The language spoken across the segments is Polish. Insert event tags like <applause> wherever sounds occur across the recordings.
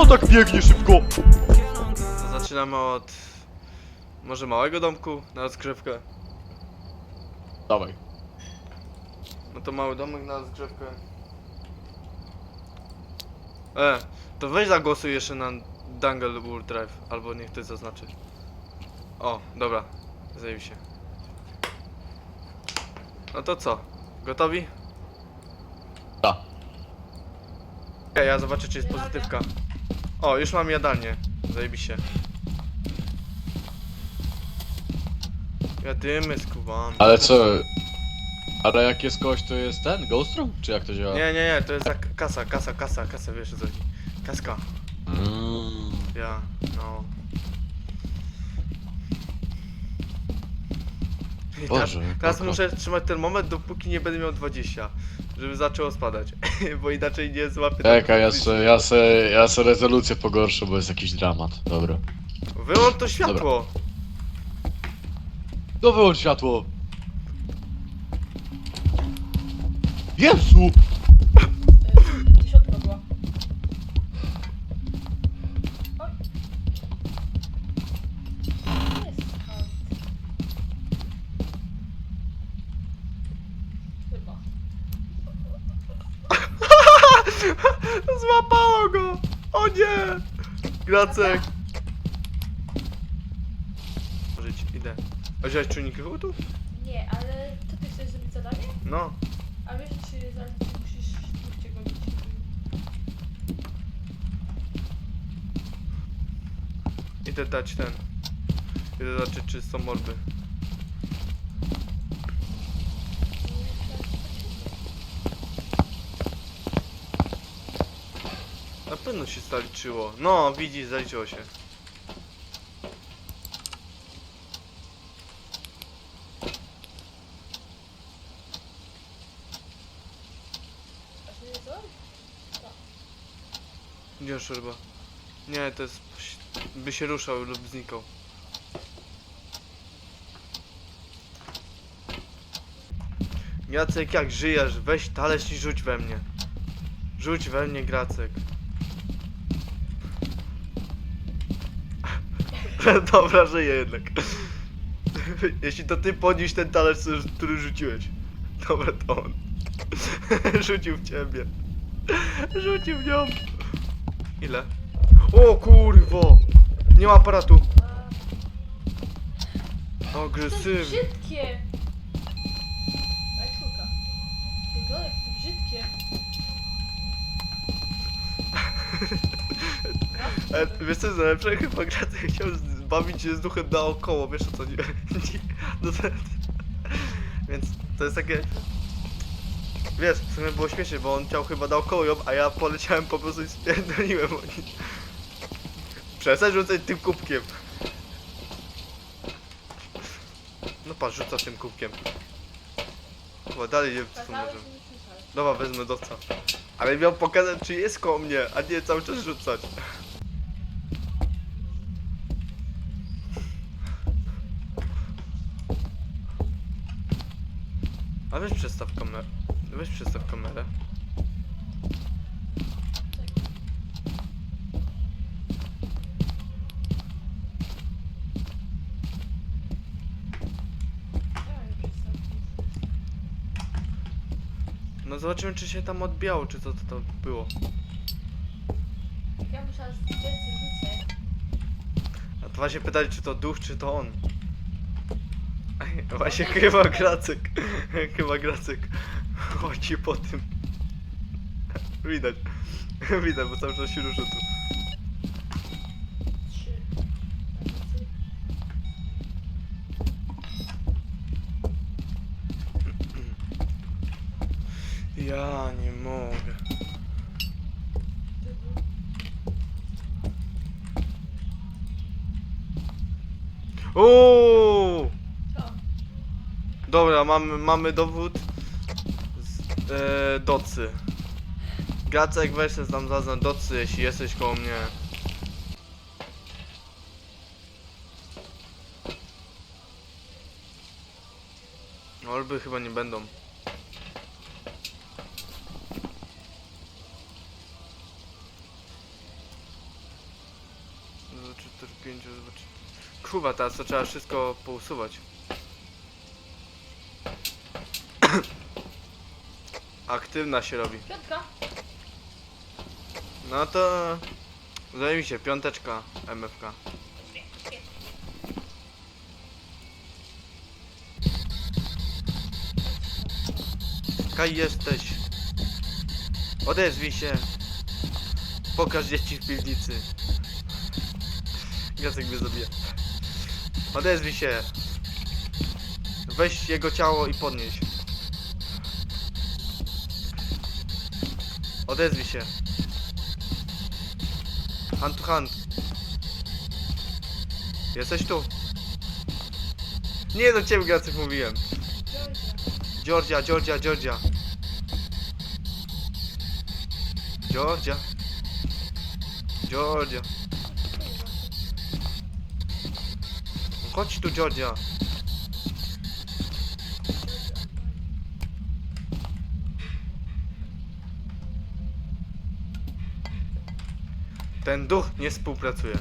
ona tak biegnie szybko? To zaczynamy od... Może małego domku na rozgrzewkę. Dawaj. No to mały domek na rozgrzewkę. E, to weź zagłosuj jeszcze na Dangle World Drive, albo niech ktoś zaznaczy. O, dobra, zajmij się. No to co? Gotowi? Da. Ja, ja zobaczę czy jest pozytywka. O, już mam jadalnię. Zajebiście. Jadymy z kubami. Ale co? Ale jak jest kość, to jest ten? Ghost Room? Czy jak to działa? Nie, nie, nie, to jest za kasa, kasa, kasa, kasa, wiesz o co chodzi. Kaska. Mm. Ja, no. I teraz, Boże, teraz spoko. muszę trzymać ten moment, dopóki nie będę miał 20. Żeby zaczęło spadać. <laughs> Bo inaczej nie złapię. Czekaj, ja se, ja se, ja se rezolucję pogorszę, bo jest jakiś dramat. Dobra. Wyłącz to światło! No wyłącz światło! Jezu! Dziesiątka była. Oj. Jest hard. Chyba. Złapało go! O nie! Może ci, idę. A wziąłeś czujnik ruchu? Nie, ale to ty chcesz zrobić zadanie? No. A wiesz, czy zaraz musisz musicie gonić? Idę dać ten. Idę zobaczyć czy są morby. Na pewno się zaliczyło. No, widzisz, zaliczyło się. Gdzie już ryba? Nie, to jest... by się ruszał lub znikał. Gracek, jak żyjesz? Weź talerz i rzuć we mnie. Rzuć we mnie, Gracek. <laughs> Dobra, żyję jednak. <laughs> Jeśli to ty podnieś ten talerz, który rzuciłeś. Dobra, to on. <laughs> Rzucił w ciebie. Rzucił w nią. Ile? O kurwo! Nie ma aparatu. To Agresywny. brzydkie! Daj jak to brzydkie. E, wiesz co jest najlepsze? Chyba Gracy chciał z- bawić się z duchem naokoło, wiesz o co <laughs> nie... no to, więc to jest takie... Wiesz, w sumie było śmiesznie, bo on chciał chyba naokoło ją, a ja poleciałem po prostu i spierdoliłem o nim. Przestań rzucać tym kubkiem. No patrz, rzuca tym kubkiem. Chyba dalej nie co ale może. to nie słyszałem. Dobra, wezmę doca. Ale miał pokazać, czy jest koło mnie, a nie cały czas rzucać. A weź przestaw kamerę. Weź przestaw kamerę. No zobaczymy, czy się tam odbijało, czy co to, to było. Ja musiałam rzucę. A to właśnie pytali, czy to duch, czy to on. <laughs> Właśnie chyba Gracek. <laughs> Chyba Gracek chodzi po tym. Widać. <laughs> Widać, bo cały czas się rusza tu. Ja nie mogę. Co? Dobra, mamy, mamy dowód z e, docy. Gracek, weź się tam zaznacz docy, jeśli jesteś koło mnie. Olby chyba nie będą. 4, 5, zobacz. Kurwa, teraz to trzeba wszystko pousuwać. Aktywna się robi. Piątka. No to... Zajmij się, piąteczka MFK. Kaj jesteś? Odezwij się. Pokaż dzieci w piwnicy. Jacek mnie zabije. Odezwij się. Weź jego ciało i podnieś. Odezwij się. Hand to hand. Jesteś tu? Nie do ciebie, Jacek, mówiłem. Georgia, Georgia, Georgia. Georgia. Georgia. Chodź tu, Georgia. Ten duch nie współpracuje.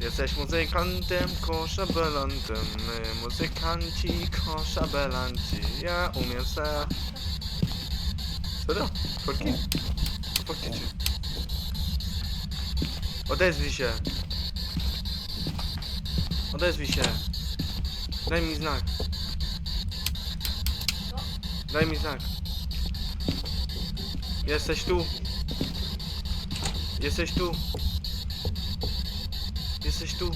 Jesteś muzykantem, koszabelantem. My muzykanci, koszabelanci. Ja umiem se... Serio? Forki? Faktycznie Odezwij się. Odezwij się. Daj mi znak. Daj mi znak Jesteś tu Jesteś tu Jesteś tu.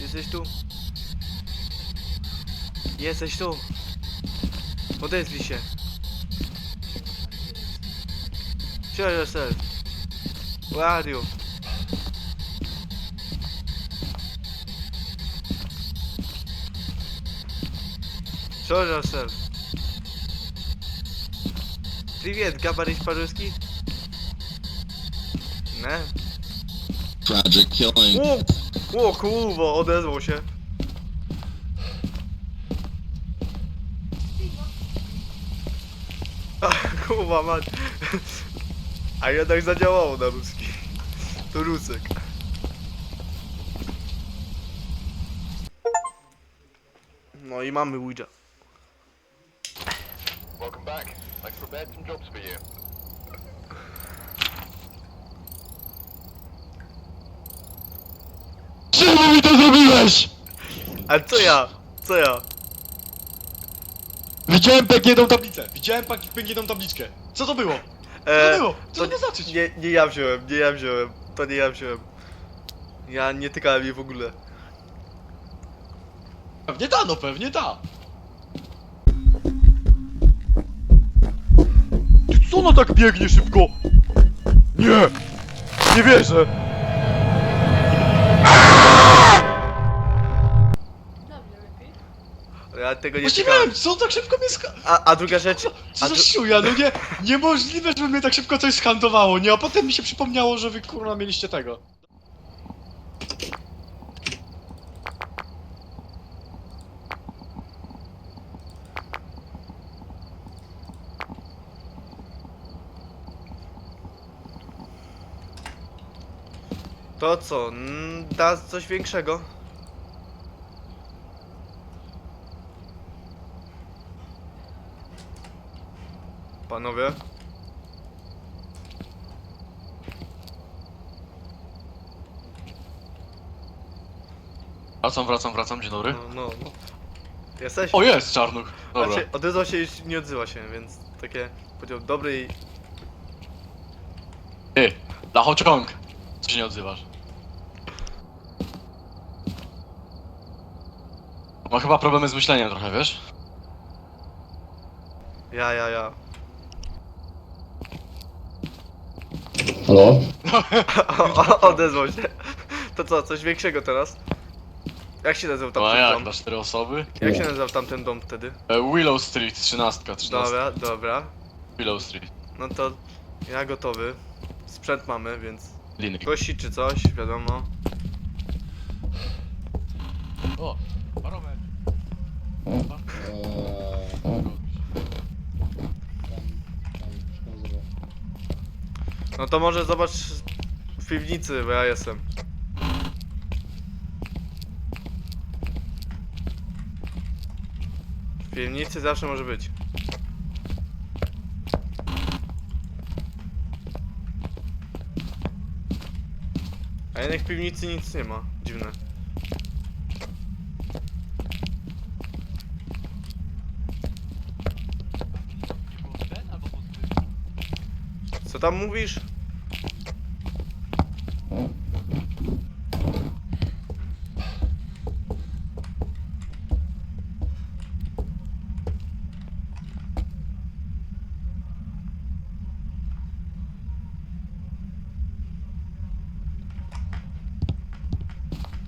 Jesteś tu. Jesteś tu. Odezwij się. Show yourself. Where are you? Show yourself. Привет, говоришь по-русски? Не? Tragic killing. O, o kurwa, odezwał się. Piwo. A, kurwa mać. A jednak zadziałało na ruski. To rusek. No i mamy Ouija. Welcome back. I've prepared some jobs for you. Czemu mi to zrobiłeś? A co ja? Co ja? Widziałem pękniętą tablicę. Widziałem pak- pękniętą tabliczkę. Co to było? Co to było? Co to ma znaczyć? E, Nie, nie ja wziąłem, nie ja wziąłem. To nie ja wziąłem. Ja nie tykałem jej w ogóle. Pewnie da, no pewnie da. Co ona tak biegnie szybko? Nie! Nie wierzę! Ja tego nie Właściwie tykałem. wiem, co on tak szybko mnie ska... A, a druga rzecz. Co A za dru- no nie... Niemożliwe, żeby mnie tak szybko coś skantowało, nie? A potem mi się przypomniało, że wy kurwa mieliście tego. To co? Mm, Da coś większego? Panowie? Wracam, wracam, wracam, dzień dobry. No, no. no. Jesteś? O, jest czarnuch. Dobra. Znaczy, odezwał się i nie odzywa się, więc takie powiedział dobry i... Ty, Lachociąg! Co się nie odzywasz? Ma chyba problemy z myśleniem trochę, wiesz? Ja, ja, ja. Hello? O, o, odezwał się. To co, coś większego teraz? Jak się nazywał No a tamten jak, dom? dla cztery osoby? Jak się nazywał tamten dom wtedy? E, Willow Street, 13, 13. Dobra, dobra. Willow Street. No to ja gotowy. Sprzęt mamy, więc Liny. kości czy coś, wiadomo. O, barometr. Eee, tam, tam, jak się nazywa? No to może zobacz w piwnicy, bo ja jestem. W piwnicy zawsze może być. A jednak w piwnicy nic nie ma. Dziwne. Co tam mówisz?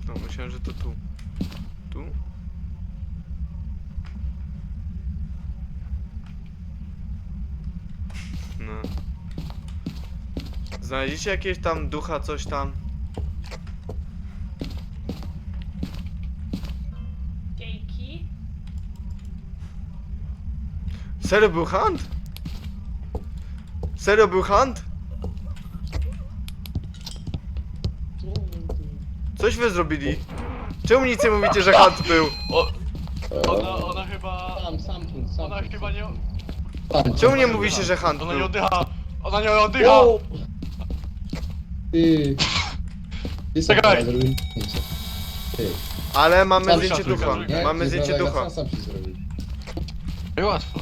No, myślałem, że to tu. Tu? Znajdziecie jakieś tam ducha, coś tam? Dzięki. Serio był hunt? Serio był hunt? Coś wy zrobili? Czemu nic nie mówicie, że hunt był? O, ona, ona chyba... Sam, something, something. Ona chyba nie... Czemu nie mówicie, że hunt Ona nie był? oddycha! Ona nie oddycha! O! Ty. Ty sam Czekaj. teraz zrobił zdjęcie. Ty. Ale mamy Sam zdjęcie ducha. Nie? Mamy Ty zdjęcie ducha. Sam się. I łatwo.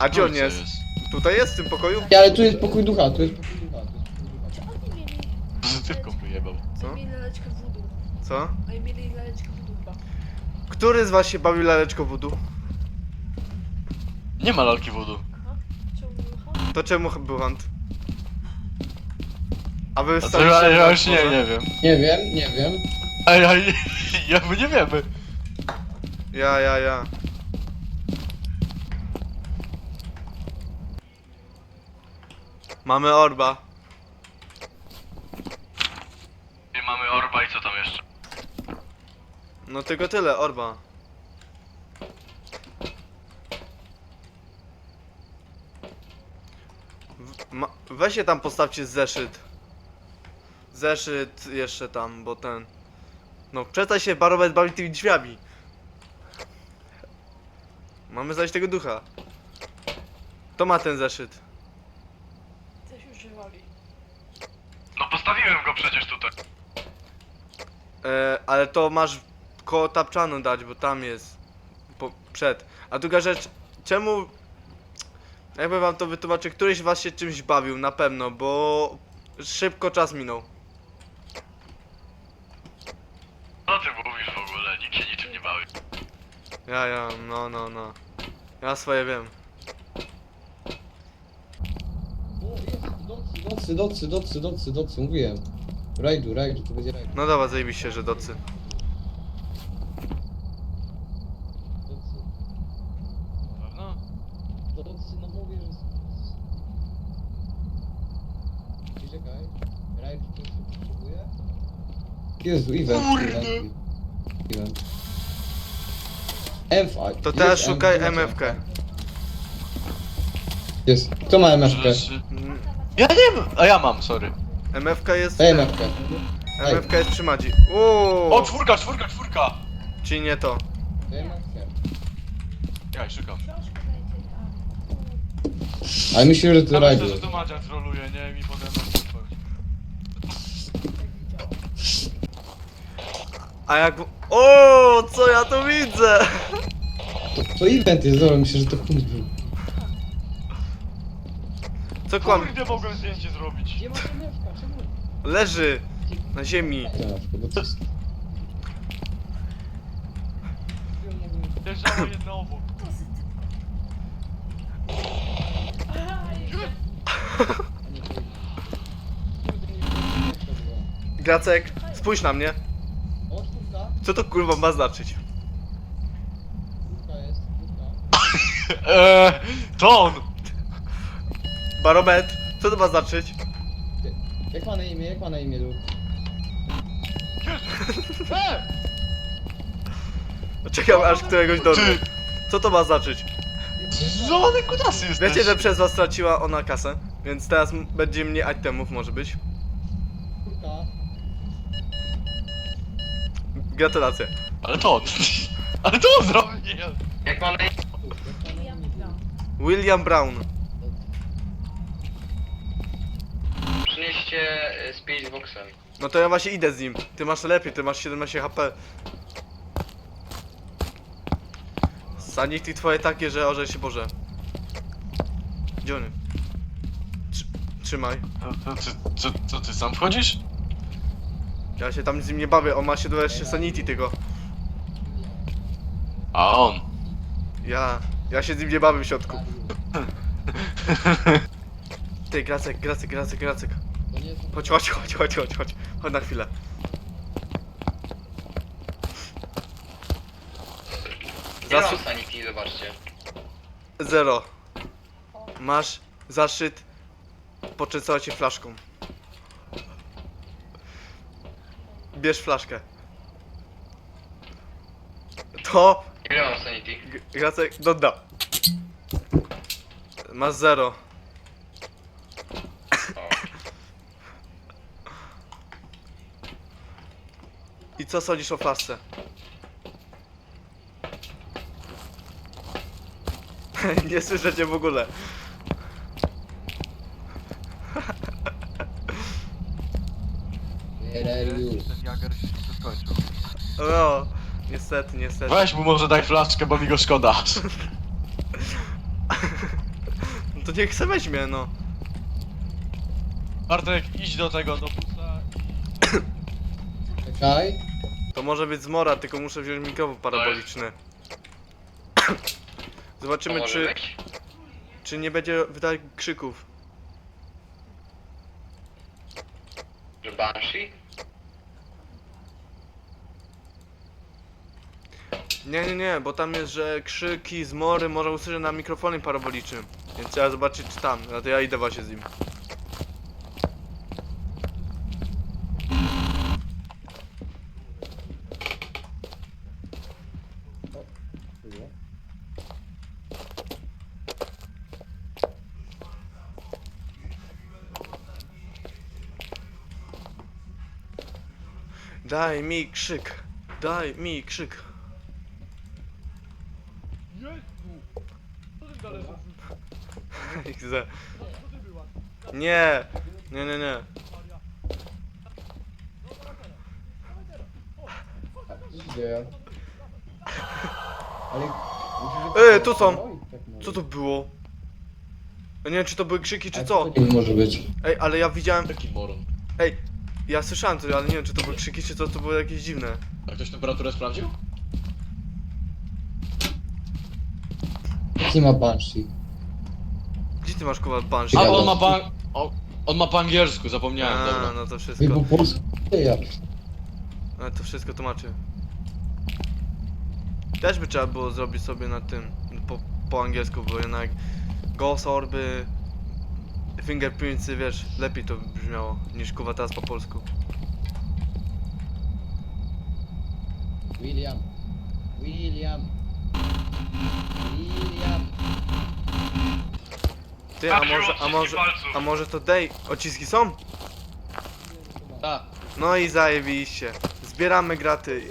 A gdzie on jest? Tutaj jest w tym pokoju? Ej, ale tu jest pokój ducha, tu jest pokój ducha, tu jest pokój ducha. Czy oni mieli... Pozytywką wyjebał. Co? Oni mieli laleczkę voodoo. Co? Oni mieli laleczkę voodoo chyba. Który z was się bawił laleczką voodoo? Nie ma lalki wodu. Aha. To czemu był hunt? A wy A to staliście ja, ja już nie, nie wiem. Nie wiem, nie wiem. Ej, ej, <laughs> ja my nie wiemy. Ja, ja, ja. Mamy orba. I mamy orba i co tam jeszcze? No tylko tyle, orba. W- Ma, weźcie tam postawcie zeszyt. Zeszyt jeszcze tam, bo ten... No przestań się barować bawić tymi drzwiami. Mamy znaleźć tego ducha. To ma ten zeszyt. Coś używali. No postawiłem go przecież tutaj. E, ale to masz koło tapczanu dać, bo tam jest. Po, przed. A druga rzecz, czemu. Jakby wam to wytłumaczył, któryś z was się czymś bawił, na pewno, bo szybko czas minął. Co ty mówisz w ogóle? Nikt się niczym nie bawi. Ja, ja, no, no, no. Ja swoje wiem. Docy, docy, docy, docy, docy, mówiłem. Rajdu, rajdu, to będzie rajdu. No dobra, zajebiście, że docy. Docy. Pewno? Docy, no mówię, że... Ej, Czekaj. Rajdu, to się potrzebuje? Jezu, event. Kurde. event, Event. MF. To teraz jest szukaj MF. MFK. Jest. Kto ma MFK? Rzeczy. Ja nie wiem, a ja mam, sorry. MFK jest. Daj MFK. MFK jest przy Madzi. Uuu, O, czwórka, czwórka, czwórka! Czyli nie to. Daj MFK. Ja szukam. Ale myślę, że to Ja myślę, że to Madzia troluje, nie? Mi potem. A jak. O, co ja tu widzę? To, to event jest, dobra, myślę, że to punkt był. Co kłam? Kurde, mogłem zdjęcie zrobić. Gdzie ma MFK? Czemu? Leży na ziemi. MFK, bo to jest... Leżało jedno obok. Gracek, spójrz na mnie. Co to kurwa ma znaczyć? <laughs> Eee, to on! Baromet, co to ma znaczyć? Jak ma na imię, jak ma na imię, Lu? <laughs> Eee! Czekam aż któregoś. Ty! Co to ma znaczyć? Zony kutasy jesteś! Wiecie, że przez was straciła ona kasę? Więc teraz m- będzie mniej itemów może być. Gratulacje. Ale to on. <laughs> Ale to on zrobił. Jak mam William Brown. William Brown. Przynieście y, Spirit Boxem. No to ja właśnie idę z nim. Ty masz lepiej, ty masz 17 HP. Sanity twoje takie, że orze się Boże. Trzy- Trzymaj. To, to, ty- ty sam wchodzisz? Ja się tam z nim nie bawię, on ma 17 sanity tylko. A on. Ja, ja się z nim nie bawię w środku. <laughs> Ty, Gracek, Gracek, Gracek, Gracek. Nie. Chodź, chodź, chodź, chodź, chodź, chodź. Chodź na chwilę. Zasu- mam Sanity, zobaczcie. Zero. Masz zaszczyt poczęstować się flaszką. Bierz flaszkę. To Ile mam Sanity? G- Gracek doda. Masz zero. O. I co sądzisz o flaszce? <laughs> Nie słyszę cię w ogóle. Ten Jager się skończył. No, niestety, niestety. Weź mu może daj flaszkę, bo mi go szkoda. <laughs> No to niech se weźmie, no. Bartek, idź do tego, do busa Czekaj. To może być zmora, tylko muszę wziąć mikrofon paraboliczny. Zobaczymy, czy, czy nie będzie wydać krzyków. Że Banshee? Nie, nie, nie, bo tam jest, że krzyki, zmory można usłyszeć na mikrofonie parabolicznym. Więc trzeba zobaczyć, czy tam. No to ja idę właśnie z nim. Daj mi krzyk. Daj mi krzyk. Nie, nie, nie, nie. Ale... Ej, tu są. Tak. Co to było? Ja nie wiem, czy to były krzyki, czy co. To nie może być. Ej, ale ja widziałem. Taki moron. Ej, ja słyszałem coś, ale nie wiem, czy to były krzyki, czy co, to było jakieś dziwne. A ktoś temperaturę sprawdził? Jaki ma Banshee? Ty masz kuwa banshee? A, on ma po... o, On ma po angielsku, zapomniałem, A, dobra. no to Wy wszystko. po polsku? Ja. Ale to wszystko tłumaczy. Też by trzeba było zrobić sobie na tym, po, po angielsku, bo jednak ghost orby, fingerprintsy, wiesz, lepiej to brzmiało niż kuwa teraz po polsku. William. William. William. Ty, a może, a może, a może to day odciski są? Tak. No i zajebiście. Zbieramy graty.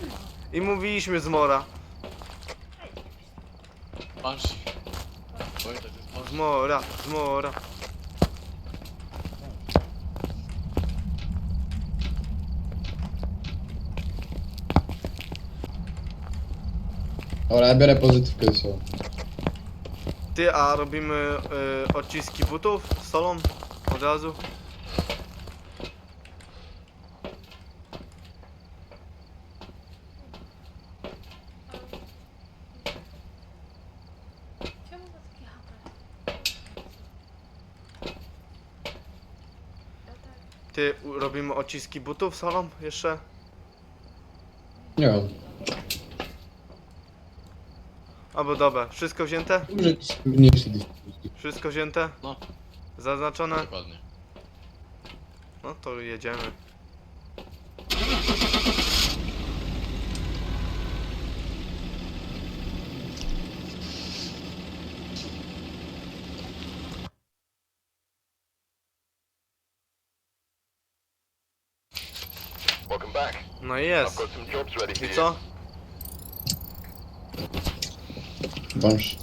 I mówiliśmy z Mora. Banshee. Pamiętaj, to jest Banshee. Z Mora, z Mora. Dobra, ja biorę pozytywkę są. Ty, a robimy y, odciski butów z solą? Od razu? Czemu? Ja tak. Ty, u- robimy odciski butów solą jeszcze? Nie wiem. albo. Wszystko wzięte? Mniejszy dystrybucji. Wszystko wzięte? No. Zaznaczone? Dokładnie. No to jedziemy. Welcome back. No i jest. I co? Güzelmiş.